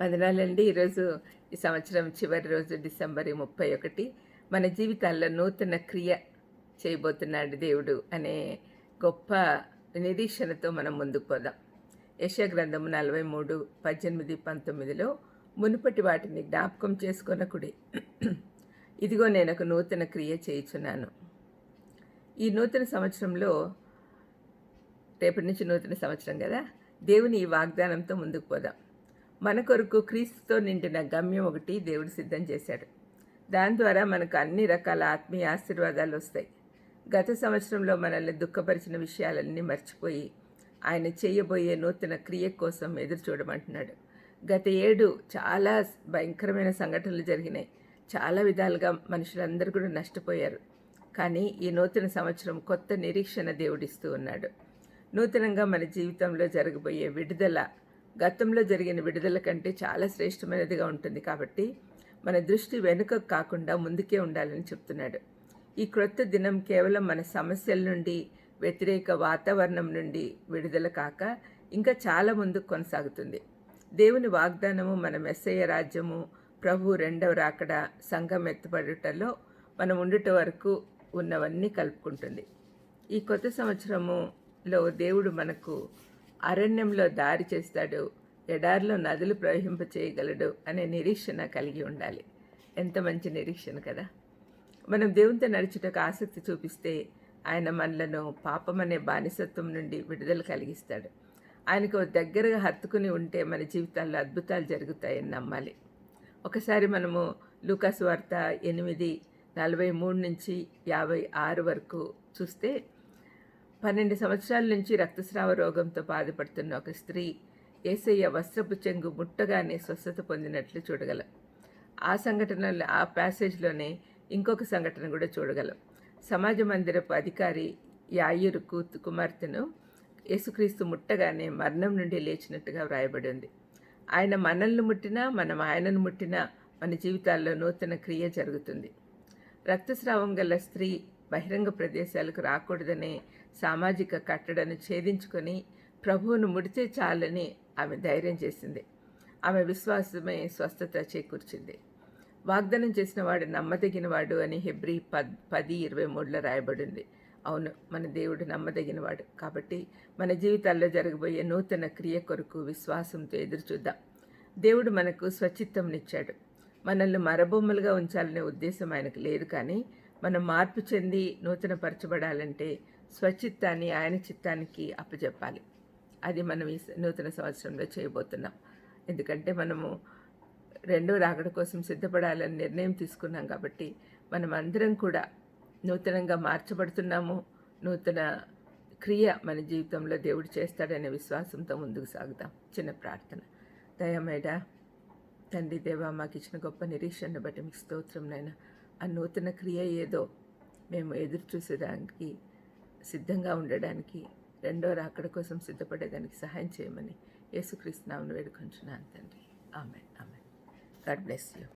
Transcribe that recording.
వందనాలండి ఈరోజు ఈ సంవత్సరం చివరి రోజు డిసెంబర్ ముప్పై ఒకటి. మన జీవితాల్లో నూతన క్రియ చేయబోతున్నాడు దేవుడు అనే గొప్ప నిరీక్షణతో మనం ముందుకు పోదాం. యశగ్రంథము నలభై మూడు పద్దెనిమిది పంతొమ్మిదిలో మునుపటి వాటిని జ్ఞాపకం చేసుకొనకుడి ఇదిగో నేను ఒక నూతన క్రియ చేయుచున్నాను. ఈ నూతన సంవత్సరంలో రేపటి నుంచి నూతన సంవత్సరం కదా? దేవుని ఈ వాగ్దానంతో ముందుకు పోదాం. మన కొరకు క్రీస్తుతో నిండిన గమ్యం ఒకటి దేవుడు సిద్ధం చేశాడు. దాని ద్వారా మనకు అన్ని రకాల ఆత్మీయ ఆశీర్వాదాలు వస్తాయి. గత సంవత్సరంలో మనల్ని దుఃఖపరిచిన విషయాలన్నీ మర్చిపోయి ఆయన చేయబోయే నూతన క్రియ కోసం ఎదురు చూడమంటున్నాడు. గత ఏడు చాలా భయంకరమైన సంఘటనలు జరిగినాయి. చాలా విధాలుగా మనుషులందరూ కూడా నష్టపోయారు. కానీ ఈ నూతన సంవత్సరం కొత్త నిరీక్షణ దేవుడిస్తూ ఉన్నాడు. నూతనంగా మన జీవితంలో జరగబోయే విడుదల గతంలో జరిగిన విడుదల కంటే చాలా శ్రేష్టమైనదిగా ఉంటుంది కాబట్టి మన దృష్టి వెనుక కాకుండా ముందుకే ఉండాలని చెప్తున్నాడు. ఈ క్రొత్త దినం కేవలం మన సమస్యల నుండి వ్యతిరేక వాతావరణం నుండి విడుదల కాక ఇంకా చాలా ముందుకు కొనసాగుతుంది. దేవుని వాగ్దానము మన మెస్సయ్య రాజ్యము ప్రభు రెండవ రాకడ సంఘం ఎత్తపడుటలో మనం ఉండుట వరకు ఉన్నవన్నీ కలుపుకుంటుంది. ఈ కొత్త సంవత్సరములో దేవుడు మనకు అరణ్యంలో దారి చేస్తాడు. ఎడారిలో నదులు ప్రవహింప చేయగలడు అనే నిరీక్షణ కలిగి ఉండాలి. ఎంత మంచి నిరీక్షణ కదా! మనం దేవునితో నడిచుటకు ఆసక్తి చూపిస్తే ఆయన మనలను పాపమనే బానిసత్వం నుండి విడుదల కలిగిస్తాడు. ఆయనకు దగ్గరగా హత్తుకుని ఉంటే మన జీవితాల్లో అద్భుతాలు జరుగుతాయని నమ్మాలి. ఒకసారి మనము లూకాస్ వార్త ఎనిమిది నలభై మూడు నుంచి యాభై ఆరు వరకు చూస్తే పన్నెండు సంవత్సరాల నుంచి రక్తస్రావ రోగంతో బాధపడుతున్న ఒక స్త్రీ ఏసయ్య వస్త్రపు చెంగు ముట్టగానే స్వస్థత పొందినట్లు చూడగలం. ఆ సంఘటనలో ఆ ప్యాసేజ్లోనే ఇంకొక సంఘటన కూడా చూడగలం. సమాజ మందిరపు అధికారి యాయురు కూతు కుమార్తెను యేసుక్రీస్తు ముట్టగానే మరణం నుండి లేచినట్టుగా వ్రాయబడి ఉంది. ఆయన మనల్ని ముట్టినా మనం ఆయనను ముట్టినా మన జీవితాల్లో నూతన క్రియ జరుగుతుంది. రక్తస్రావం గల స్త్రీ బహిరంగ ప్రదేశాలకు రాకూడదనే సామాజిక కట్టడను ఛేదించుకొని ప్రభువును ముడితే చాలని ఆమె ధైర్యం చేసింది. ఆమె విశ్వాసమే స్వస్థత చేకూర్చింది. వాగ్దానం చేసిన వాడు నమ్మదగినవాడు అని హెబ్రి పద్ పది ఇరవై మూడులో రాయబడింది. అవును మన దేవుడు నమ్మదగినవాడు. కాబట్టి మన జీవితాల్లో జరగబోయే నూతన క్రియ కొరకు విశ్వాసంతో ఎదురుచూద్దాం దేవుడు మనకు స్వచిత్తంనిచ్చాడు మనల్ని మరబొమ్మలుగా ఉంచాలనే ఉద్దేశం ఆయనకు లేదు కానీ మనం మార్పు చెంది నూతన పరచబడాలంటే స్వచిత్తాన్ని ఆయన చిత్తానికి అప్పచెప్పాలి అది మనం ఈ నూతన సంవత్సరంలో చేయబోతున్నాం. ఎందుకంటే మనము రెండో రాకడ కోసం సిద్ధపడాలని నిర్ణయం తీసుకున్నాం కాబట్టి మనం అందరం కూడా నూతనంగా మార్చబడుతున్నాము. నూతన క్రియ మన జీవితంలో దేవుడు చేస్తాడనే విశ్వాసంతో ముందుకు సాగుతాం చిన్న ప్రార్థన. దయమేడా తండ్రి దేవా మాకు ఇచ్చిన గొప్ప నిరీక్షణను బట్టి మీకు స్తోత్రం నైనా ఆ నూతన క్రియ ఏదో మేము ఎదురు చూసేదానికి సిద్ధంగా ఉండడానికి రెండో రాకడ కోసం సిద్ధపడేదానికి సహాయం చేయమని యేసుక్రీస్తునామను వేడుకొంచున్నాను తండ్రి. ఆమె ఆమె గాడ్ బ్లెస్ యూ.